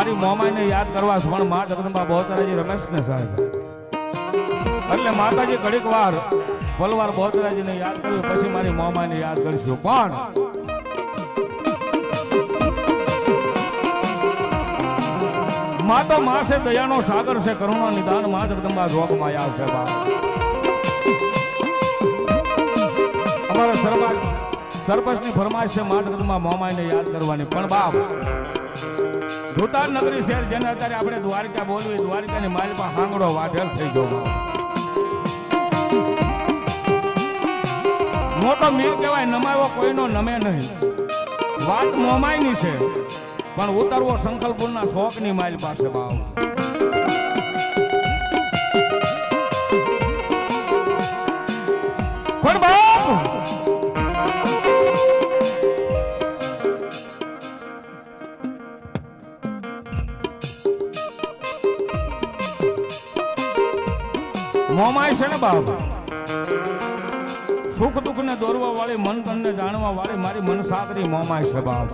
મારી મોમાઈને યાદ કરવા પણ મા જગદંબા બહોતરાજી રમેશને સાહેબ એટલે માતાજી ઘડીક વાર પલવાર બહોતરાજીને યાદ કર્યું, પછી મારી મોમાઈને યાદ કરશું. પણ મા તો મા છે, દયાનો સાગર છે, કરુણા નિદાન મા જગદંબા જોગ માયા છે બા અમારા સરપંચ સરપંચની ફરમાઈશ છે, મા જગદંબા મોમાઈને યાદ કરવાની. પણ બાપ ભૂતાન નગરી શહેર જેને અત્યારે આપણે દ્વારકા બોલવી, દ્વારકાની માલમાં હાંગડો વાઢેલ થઈ ગયો. મોટો મીર કહેવાય, નમાયો, કોઈનો નમે નહીં. વાત મોમાઈની છે, પણ ઉતરવો સંકલ્પુરના શોખની માઇલ પાસે ભાવ પણ બાપ છે ને બાપ? સુખ દુઃખ ને દોરવા વાળી, મન તન ને જાણવા વાળી, મારી મન સાગરી મોમાય છે બાપ.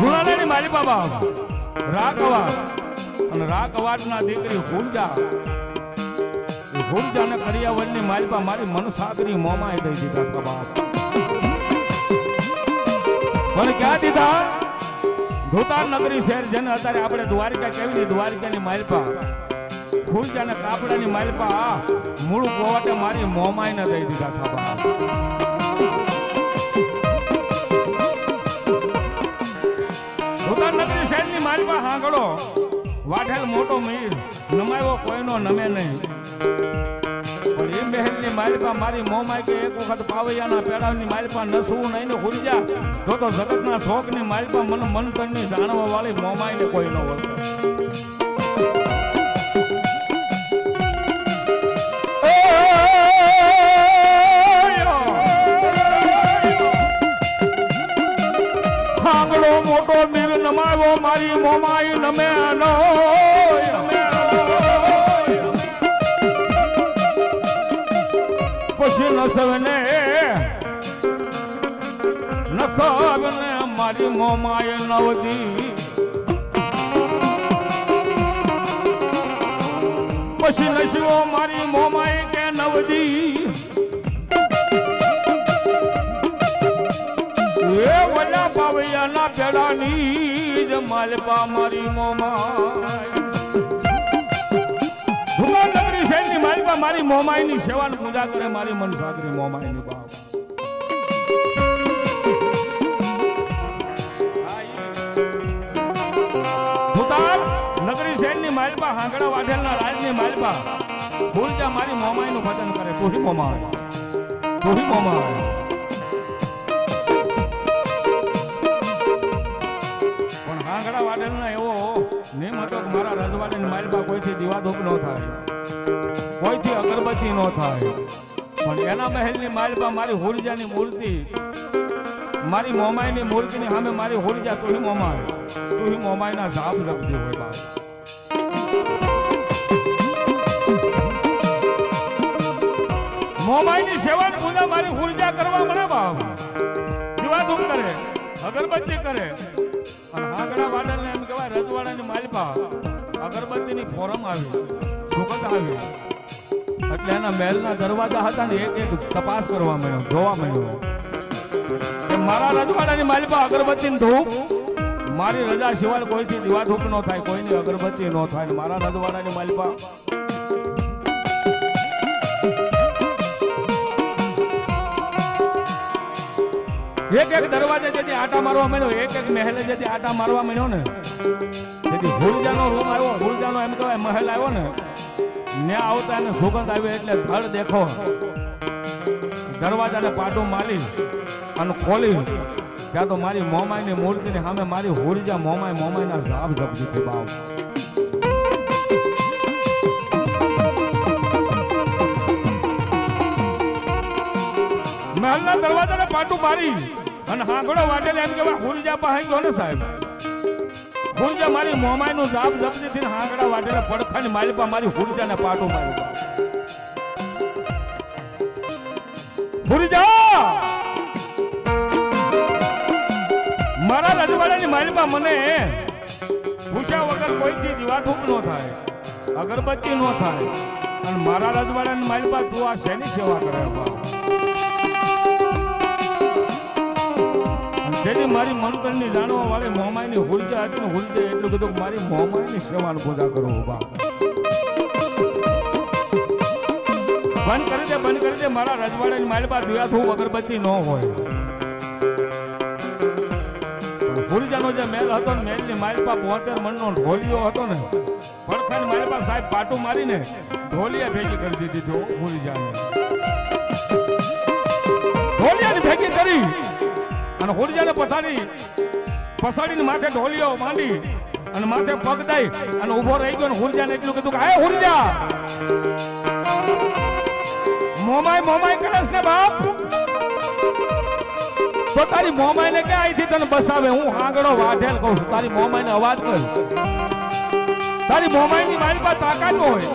જુનાડાની મારી બાબા રાકવા અને રાકવાટના દીકરી હુંજા. હુંજાને કરિયાવરની માલપા મારી મન સાગરી મોમાય દઈ દીધા કબાબ પણ ક્યાં દીધા? ધોતાર નગરી શહેર જેને અત્યારે આપણે દ્વારિકા કેવી દ્વારિકાની માલપા. ફૂલજાને કાપડાની માલપા મૂળ ગોવાટે મારી મોમાઈને દઈ દીધા ખબા શહેરની માલમાં હાંગડો વાઢેલ મોટો મીર. નમાયો કોઈનો નમે નહીં. પણ એ મહેલની માલપા મારી મોમાઈ કે એક વખત પાવૈયાના પેડાની માલપા નસવું નહીં ને હુરજા તો તો જગતના શોખની માલપા મન મન તનની જાણવા વાળી મોમાઈને કોઈ ન હોય. મોટો મીર નમાવો, મારી મોમાઈ નમે નો પછી નસવને નસવને મારી મોમાય નવદી. પછી નશવો મારી મોમાય કે નવદી. એ વલ્લા પાવૈયાના પેડાની જ માલપા મારી મોમાય માલપા મારી મોમાઈની સેવા પૂજા કરે, મારી મન સાગરી મોમાઈની બાપ. ભૂતાન નગરી શહેરની માલપા હાંગડા વાઢેલના રાજની માલપા. ભૂલજા મારી મોમાઈનું ભજન કરે. તુહી મોમાય. પણ હાંગડા વાડેલનો એવો હતો મારા રજવાડી માલબા કોઈથી દીવાધૂપ ન થાય. કોઈથી અગરબત્તી ન થાય. પણ એના મહેલની માલમાં મારી હુરજાની મૂર્તિ, મારી મોમાઈની મૂર્તિની સામે મારી હુરજા, તું મોમાય. તુહી મોમાઈના જાપ લખજો હોય બાપ. મોમાઈની સેવાની પૂજા મારી ઊર્જા કરવા મળે બાપ. દીવાધૂપ કરે, અગરબત્તી કરે. અને હાગડા વાડલને એમ કહેવાય રજવાડાની માલપા. અગરબત્તીની ફોરમ આવી. સુગંધ આવી એટલે એના મહેલના દરવાજા હતા ને એક એક તપાસ કરવા મળ્યો જોવા મળ્યો મારા રજવાડાની માલપા અગરબત્તી ધૂપ મારી રજા સિવાય કોઈથી દીવા ધૂપ ન થાય, કોઈની અગરબત્તી ન થાય મારા રજવાડાની માલપા એક એક દરવાજે જેથી આટા મારવા મળ્યો એક એક મહેલે જેથી આટા મારવા મળ્યો ને. જેથી હુરજાનો રૂમ આવ્યો. હુરજાનો એમ કહેવાય મહેલ આવ્યો ને. ને આવતા એને સુગંધ આવી એટલે ધડ દેખો. દરવાજાને પાટું માલી અને ખોલી. ત્યાં તો મારી મોમાઈની મૂર્તિની સામે મારી હુરજા મોમાઈ મોમાઈના જાપ જપજી હતી બાવ મહેલના દરવાજાને પાટું મારી અને હાંગડો વાટેલે એમ કેવા હુરજા પાસે ગયો ને સાહેબ. હુરજા મારી મોમાઈ નું જાપ જપતી થી હાંકડા વાટેલા પડખા ની માલિપા મારી હુરજાને પાટો મારી હુરજા મારા રજવાડાની માલિપા મને પૂછ્યા વગર કોઈથી દીવાધૂપ ન થાય, અગરબત્તી ન થાય અને મારા રજવાડાની માલિપા તું આ શેની સેવા કરે, બાપ? જેથી મારી મનકરની જાણવા વાળી મોમાઈની હુલજા ને હુલજા એટલું કે મારી મોમાઈની સેવાની પૂજા કરું બાપ. બંધ કરી દે, બંધ કરી દે, મારા રજવાડાની માલિપા દીવાધૂપ અગરબત્તી ન હોય. ગુરુજાનો જે મેલ હતો ને, મેલની માલિપા બોતેર મણનો ઢોલિયો હતો ને, પડખાની માલપા સાહેબ પાટું મારીને ઢોલિયા ભેગી કરી દીધી ગુરુજાને ઢોલિયાની ભેગી કરી અને ગુરુજાને પથારી પસાડીને માથે ઢોલિયો માંડી અને માથે પગ દઈ અને ઊભો રહી ગયો અને હુરજાને એટલું કીધું કે હે હુરજા! મોમાય મોમાય કરેશ ને બાપ તો તારી મોમાય ને ક્યાં અહીંથી તને બસાવે? હું હાંગડો વાઢેલ કહું છું. તારી મોમાય ને અવાજ કર. તારી મોમાયની મારી પાસે તાકાત હોય.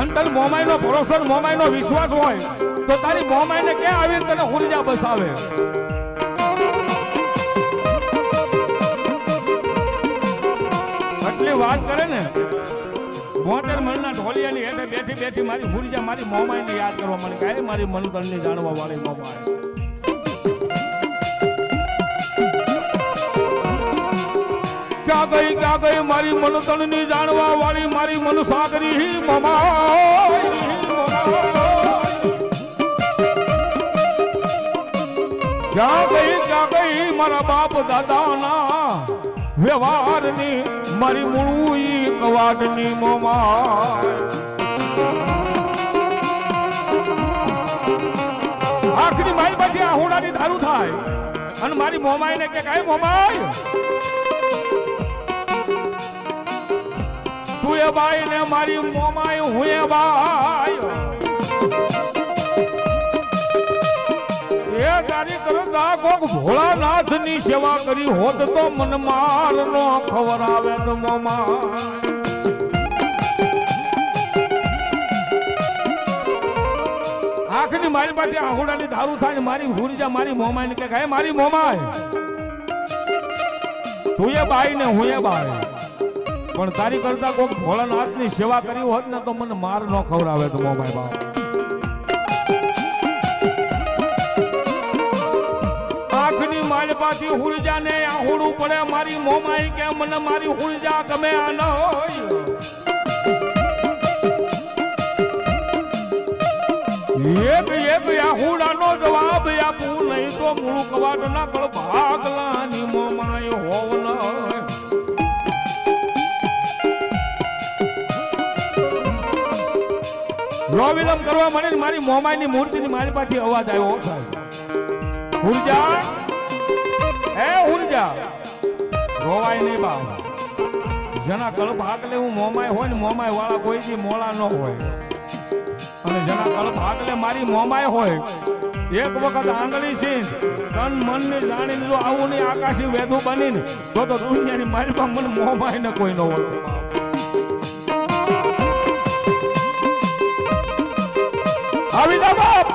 અને તારી મોમાઈ નો ભરોસો મોમાઈ નો વિશ્વાસ હોય, તો તારી મોમાઈ ને ક્યાં આવી તને હુરજા બસાવે? ઢોલિયાની હેઠે બેઠી બેઠી મારી હુરજા મારી મોમાઈને યાદ કરવા મને કાંઈ મારી મનકરની જાણવા વાળી મોમાય ક્યાં ગઈ ક્યાં ગઈ મારી મનતણની જાણવા વાળી મારી મનસાગરી મમાઈ. ક્યાં ગઈ ક્યાં ગઈ મારા બાપ દાદાના વ્યવહારની મારી મૂળુઈ કવાટની મોમાય. આખરી મારી પાસે આહુડાની ધારું થાય. અને મારી મોમાય ને કે કાંઈ મોમાય? તું એ બાઈ ને મારી મોમાઈ હું એ બાઈ ભોળાનાથની સેવા કરી હોત તો મન માર નો ખબર આવે તો મોમા આખની મારી પાસે આહુડાની દારૂ થાય ને મારી હુરજા મારી મોમાય ને કે મારી મોમાય, તું એ બાઈ ને હું એ બાઈ. પણ તારી કરતા કોઈક ભોળાનાથની સેવા કરી હોત ને તો મને માર ન ખવડાવે તો મોમાય બાપ. આંખની પાછી હુરજા ને આહુડું પડે. મારી મોમાઈ કે મને મારી હુરજા ગમે આ ન આહુડાનો જવાબ આપું નહીં તો મૂળ કવાટ ના કળ ભાગલાની મોમાઈ હોવ ન વિલંબ કરવા મને મારી મોમાઈની મૂર્તિની મારી પાછી અવાજ આવ્યો. ઊર્જા બા. જેના કળપ હાકલે હું મોમાય હોય ને મોમાય વાળા કોઈ દી મોળા ન હોય. અને જેના કળપ હાકલે મારી મોમાય હોય, એક વખત આંગળી છે, તન મન ને જાણીને જો આવું નહીં, આકાશી વેધું બનીને, તો તો દુનિયાની મારી પાસે મને મોમાય ને કોઈ ન હોય. આવી જા બાપ.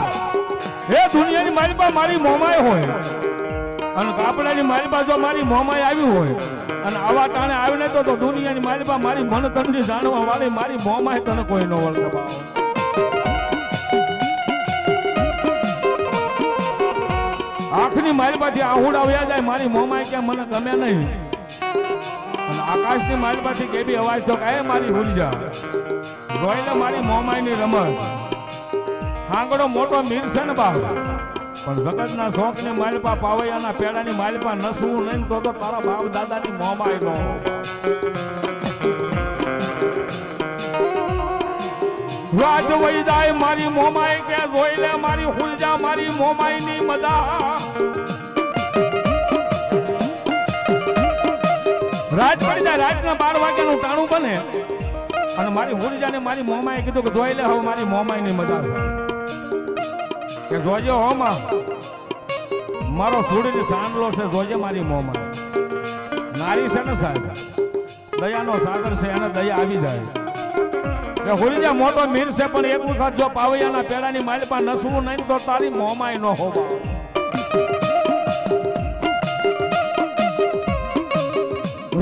હે દુનિયાની મારી પાસે મારી મોમાય હોય. અને કાપડાની માલબા જો મારી મોમાઈ આવી હોય અને આવા ટાણે આવીને તો દુનિયાની માલબા મારી મન તનની જાણવા વાળી મારી મોમાય તને કોઈ ન વળતા બાપ. આંખની મારી પાસે આહુડા વ્યા જાય, મારી મોમાય કે મને ગમે નહીં. અને આકાશની મારી પાસે કેવી અવાજ તો કાય મારી ભૂલી જા જોઈને મારી મોમાઈની રમત. હાંગડો મોટો મીર છે ને બા પણ શોખ ને માલપા પાવૈયાના પેડાની માલપા નસવું નહીં તો તો તારા બાપ દાદાની મોમાય નો રાજ વહી જાય મારી મોમાય કે જોઈ લે મારી હુલજા મારી મોમાઈ ની મજા. રાત પડી જાય રાજના બાર વાગ્યાનું ટાણું બને. અને મારી હુલજાને મારી મોમાએ કીધું કે જોઈ લે હવે મારી મોમાઈ ની મજા કે જોજે હોમાં મારો સુડીની સાંડલો છે, જોજે મારી મોમાં. નારી છે ને સાહેબ? દયાનો સાગર છે, એને દયા આવી જાય. કે હોળીજા મોટો મીર છે, પણ એક વખત જો પાવૈયાના પેડાની માલપા નસવું નહીં તો તારી મોમાં ન હોવા.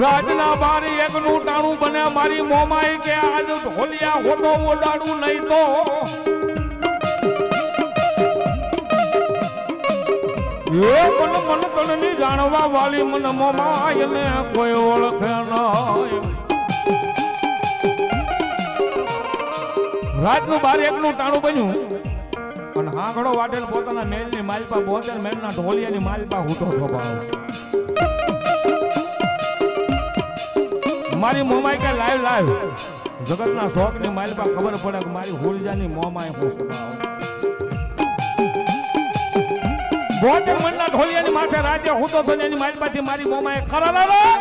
રાજના બારી એકનું ટાણું બને મારી મોમાઈ કે આજ ઢોલિયા હોટો ઓડાડું નહીં તો. મન મન તણની જાણવા વાલી મન મોમાય ને કોઈ ઓળખે નહીં રાતનું બાર એકનું ટાણું બન્યું. અને હાંગડો વાટેલ પોતાના મેલની માલપા બોતેર મેલના ઢોલિયાની માલપા હૂટો થોભાવ મારી મોમાઈ કે લાઈવ લાઈવ. જગતના શોખની માલપા ખબર પડે કે મારી હુલજાની મોમાય હું સ્વભાવ બોતેર મણના ઢોલિયાની માથે રાજ્ય હુતો એની માલપાથી મારી મોમાએ ખરા લાલા.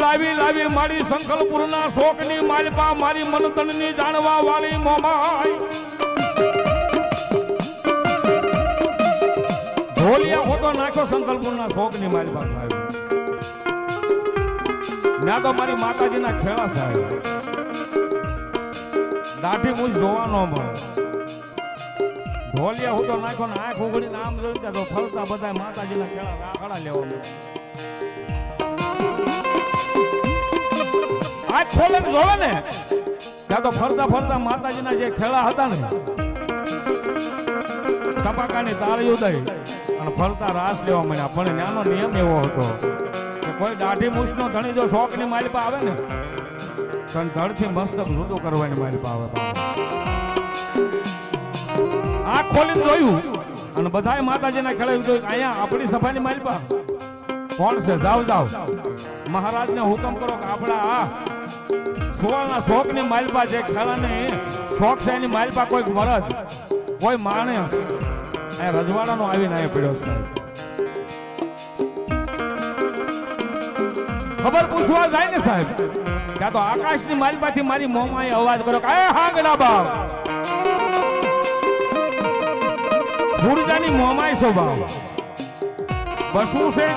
લાવી લાવી મારી સંકલપુરના શોકની માલપા મારી મનતનની જાણવા વાળી મોમાઈ ઢોલિયા હોતો નાખ્યો સંકલપુરના શોકની માલપા સાહેબ. ના તો મારી માતાજીના ખેડા સાહેબ. દાઢી મુજ જોવાનો પણ. ઢોલિયા હું તો નાખ્યો ને આંખ ઉઘડીને આમ જોયું તો ફરતા બધા માતાજીના ખેડા રાખડા લેવા મળે આજ ખોલે જોવે ને, ત્યાં તો ફરતા ફરતા માતાજીના જે ખેડા હતા ને, ટપાકાની તાળી ઉદય અને ફરતા રાસ લેવા મળ્યા પણ ત્યાંનો નિયમ એવો હતો કે કોઈ દાઢી મૂછનો ધણી જો શોખની માલિપા આવે ને તો મસ્ત જુદું કરવાની મારી આવે આંખ ખોલીને જોયું અને બધાય માતાજીના ખેડા જોયું, અહીંયા આપણી સભાની પા કોણ છે? જાવ જાવ. મહારાજને હુકમ કરો કે આપણા આ સુવર્ણના શોખની માલપા જે ખેલાની શોખ છે એની માલપા કોઈક મરદ કોઈ માણે. એ રજવાડાનો આવીને અહીંયા પડ્યો છે. ખબર પૂછવા જાય ને સાહેબ. ત્યાં તો આકાશની માલપાથી મારી મોમાં અવાજ કર્યો કે હાંગલા બાપ. ફૂરજાની મોમાય સ્વભાવ. બસવું છે?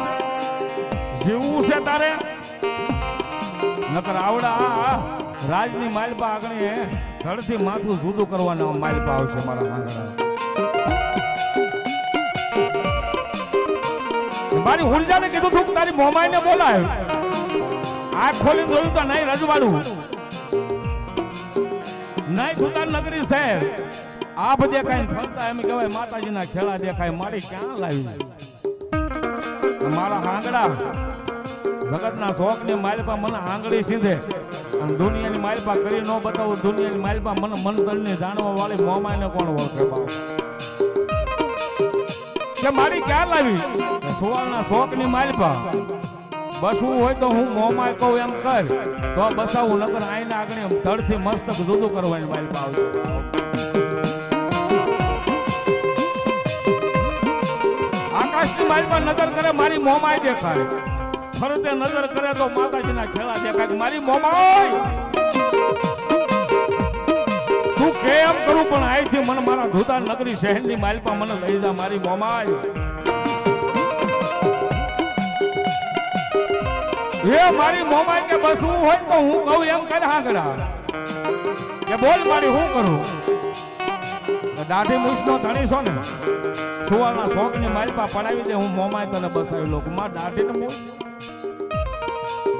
જીવવું છે તારે? નકર આવડા રાજની માલપા આગળ ધડથી માથું જુદું કરવાના માલપા આવશે મારા આંગણા મારી હુરજાને કીધું તું તારી મોમાઈને બોલાય. આંખ ખોલીને જોયું તો નહીં રજવાડું. નહીં સુતાર નગરી સાહેબ આપ દેખાય ફરતા એમ કહેવાય, માતાજીના ખેલા દેખાય, મારી ક્યાં લાવી? મારા આંગણા જગતના શોખની માલપા મને આંગળી સીધે. દુનિયાની માલપા કરી ન બતાવું, દુનિયાની માલપા મને મન તળની જાણવા વાળી મોમાઈને કોણ ઓળખે કે મારી ક્યાં લાવી? સુવારના શોખની માલપા બસવું હોય તો હું મોમાય કહું એમ કર. તો બસાવું, નકર આઈને આગળ એમ ધડથી મસ્તક જુદું કરવાની માલપા પાવ આકાશની માલપા નજર કરે, મારી મોમાય દેખાય. ફરતે નજર કરે તો માતાજીના ખેલા દેખાય મારી મોમાય! તું કેમ કરું પણ અહીંથી મને મારા ધોતા નગરી શહેરની માલપા મને લઈ જા મારી મોમાય. એ મારી મોમાય કે બસવું હોય તો હું કહું એમ કરે હાંગડા. કે બોલ મારી હું કરું? દાઢી મૂછનો ધણીશો ને સુવાના શોખની માલપા પડાવી દે હું મોમાય તને બસાવી લઉં. માં દાઢીને મૂછ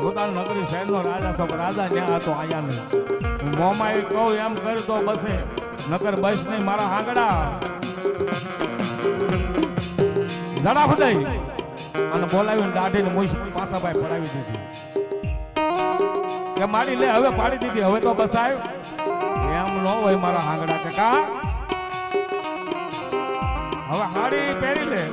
પોતાના નગરી શહેરનો રાજા છો રાજા ન્યા હતો અહીંયા નહીં. હું મોમાએ કહું એમ કર તો બસે. નકર બસ નહીં, મારા હાંગડા. ઝડાફ દઈ અને બોલાવીને દાઢીને મૂછ પાસાભાઈ પડાવી દીધી. કે મારી લે, હવે પાડી દીધી, હવે તો બસાય એમ ન હોય મારા હાંગડા કે કા? હવે હાડી પહેરી લે.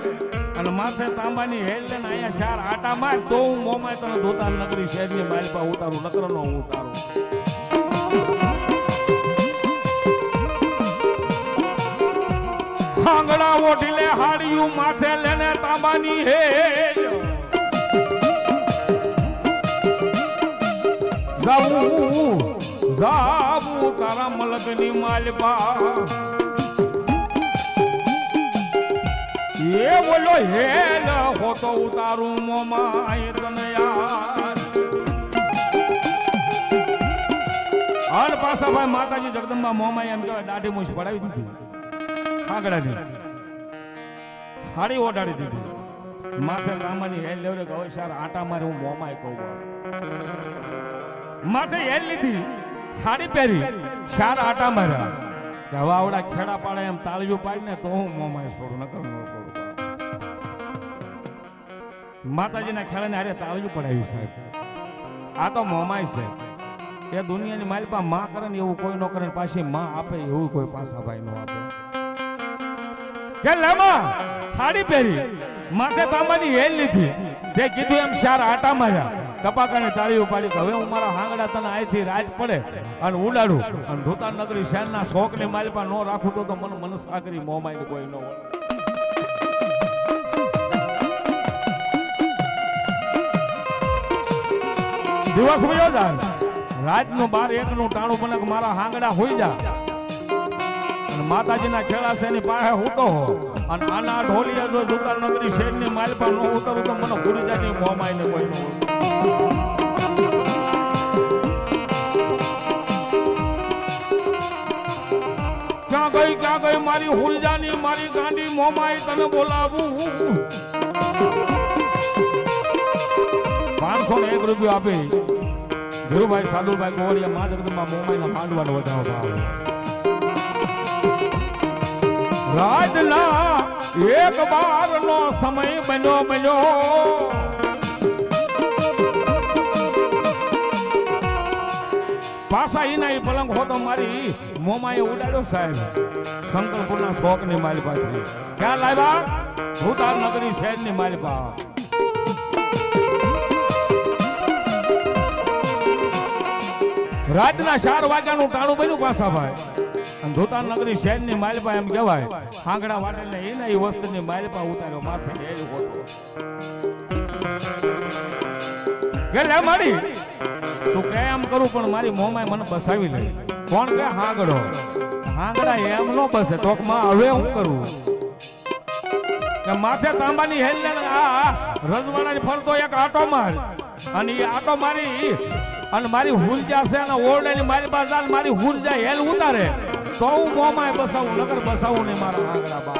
અને માથે તાંબાની હેલ ને, અહીંયા ચાર આટા માર, તો હું મોમાય તને ધોતા નગરી મારી માલપા ઉતારું, નકરો નો ઉતારું. આંગણા ઓઢીલે હાડિયું માથે લેને તાંબાની હે જાવું જાવું તારા મલકની માલબા. એ બોલો હેલ હોતો ઉતારું મોમાય તને યાર. હાલ પાછા ભાઈ માતાજી જગદંબા મોમાય એમ કહેવાય, દાઢી મૂછ પડાવી દીધી. આંગળાની હાડી ઓઢાડી દીધી. માથે કામાની હેલ લેવડે ગયો શાર આટા મારે હું મોમાય કહું માથે હેલ લીધી સાડી પહેરી શાર આટા માર્યા. કે હવે આવડા ખેડા પાડે એમ તાળીઓ પાડીને તો હું મોમાય છોડું ન છોડું. બાપ. માતાજીના ખેડાને હારે તાળીઓ પડાવી સાહેબ આ તો મોમાય છે. એ દુનિયાની માલપા માં કરે ને એવું કોઈ ન કરે પાછી માં આપે એવું કોઈ પાછા ભાઈ ન આપે. કે લેમા. સાડી પહેરી. માથે તાંબાની હેલ લીધી. તે કીધું એમ ચાર આટા માર્યા. કપાકાને તાળી ઉપાડી હવે હું મારા હાંગડા તને અહીંથી રાજ પડે અને ઉડાડું. અને ધોતાર નગરી શહેરના શોખની માલપા ન રાખું તો મને મનસાકરી મોમાઈને કોઈ ન દિવસ વયો જાય. રાતનું બાર એકનું ટાણું બને મારા હાંગડા હોઈ જા. અને માતાજીના ખેડા છે પાસે હુતો અને આના ઢોલિયા જો દુકાન નગરી શેરની માલ પર ન ઉતરું તો મને ભૂલી જાય મોમાય ને કોઈ ન ગઈ, ક્યાં ગઈ મારી હુલજાની, મારી ગાંડી, મોમાઈ, તને બોલાવું પાંચસો ને એક રૂપિયો આપી. ધીરુભાઈ, સાદુભાઈ ગોવરિયા મા જગદંબા મોમાઈના માંડવાનો વધારો ભાવ રાજના એક બાર નો સમય બન્યો બન્યો. ઈના નહીં પલંગ હોતો મારી મોમાએ ઉડાડ્યો સાહેબ. શંકરપુરના મારી પાસે ક્યાં લાવ્યા ભૂતાર નગરી શહેરની માલિપા રાતના ચાર વાગ્યાનું ટાણું બન્યું પાસા ભાઈ. ધોતાર નગરી શહેરની માલપા એમ કહેવાય આંગણા વાટેને એને એ વસ્તુની માલપા ઉતાર્યો માથે એ જ હોતો. મારી તું કે એમ કરું, પણ મારી મોમાય મને બસાવી લે. કોણ કે હાંગડો. હાંગડા એમ નો બસે, ટોકમાં હવે હું કરું? કે માથે તાંબાની હેલ આ રજવાડાની ફરતો એક આટો માર. અને એ આટો મારી, અને મારી હુંજા છે અને ઓરડાની મારી પાસે મારી હુંજા હેલ ઉતારે. તો હું મોમાય બસાવું નગર બસાવું નહીં મારા આંગળા બાપ.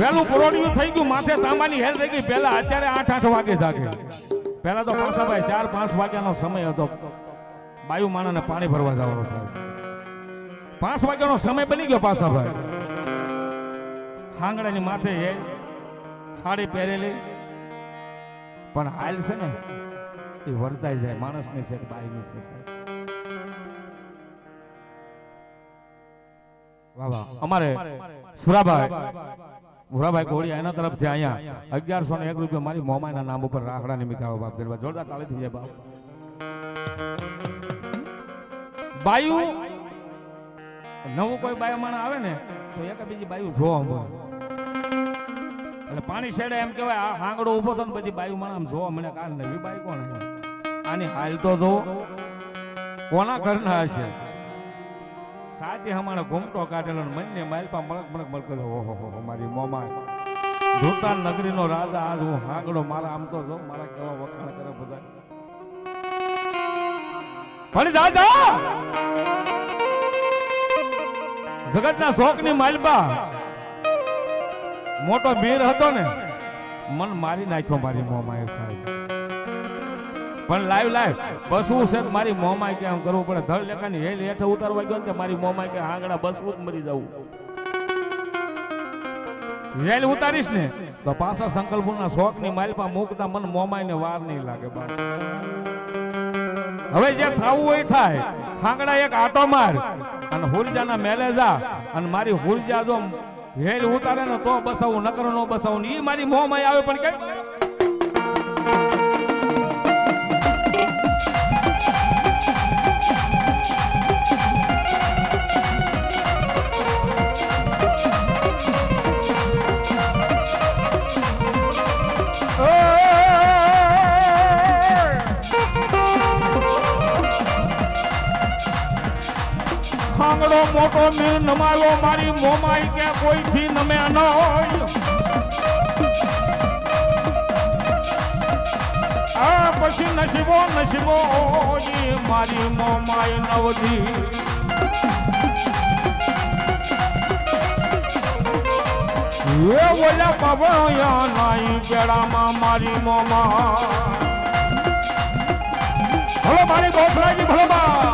વેલું પરોડિયું થઈ ગયું, માથે તાંબાની હેલ થઈ ગઈ. પહેલા અત્યારે આઠ આઠ વાગે જાગે. પહેલા તો પાસાભાઈ ચાર પાંચ વાગ્યાનો સમય હતો. બાયુ માણાને પાણી ભરવા જવાનો સાહેબ પાંચ વાગ્યાનો સમય બની ગયો પાસાભાઈ. હાંગડાની માથે હેલ સાડી પહેરેલી. પણ હાલ છે ને એ વર્તાઈ જાય, માણસની છે બાઈની છે અમારે સુરાભાઈ ભુરાભાઈ કોળિયા એના તરફથી અહીંયા. અગિયારસો ને એક રૂપિયા મારી મોમાના નામ ઉપર રાખડા નિમિત્તે આવો બાપ દેવા જોરદાર તાળી થઈ જાય બાપ. બાયુ? નવું કોઈ બાયુ આવે ને, તો એક બીજી બાયુ જોવા મળે એટલે પાણી છેડે એમ કહેવાય, આ હાંગડો ઊભો થયો ને પછી બાયુ માણા આમ જોવા મળે કારણ નવી બાઈ કોણ? આની હાલ તો જો કોના ઘરના હશે? સાચી હમણાં ઘૂમટો કાઢેલો મનને માલપા મળક મળક મળક ઓહો મારી મોમા ધોતાર નગરીનો રાજા આજ હું હાંગડો મારા આમ તો જો, મારા કેવા વખાણ કરે બધા. પણ જા જા જગતના શોખની માલપા. મોટો મીર હતો ને, મન મારી નાખ્યો મારી મોમાએ સાહેબ. પણ લાઈવ લાઈવ, બસવું છે મારી મોમાય કે આમ કરવું પડે? ધડ લેખાની હેલ હેઠે ઉતારવા ગયો ને મારી મોમાય કે આંગળા બસવું જ મરી જવું. હેલ ઉતારીશ ને? તો પાછા સંકલ્પના શોખની મારી પાસે મૂકતા મન મોમાય ને વાર નહીં લાગે હવે જે થવું હોય થાય. ખાંગડા એક આટો માર અને હુરજાના મેલે જા અને મારી હુરજા જો હેલ ઉતારે ને તો બસાવું, નકર નો બસાવું ઈ મારી મોમાય આવે પણ કે મોટો મીર નમાયો, મારી મોમાઈ કે કોઈથી નમે ન હોય. આ પછી નસીબો નસીબો મારી મોમાઈ નવધી. એ બોલ્યા પવયા નાઈ પેડામાં મારી મોમા ભલો મારી ગોખરાજી ભલો બા.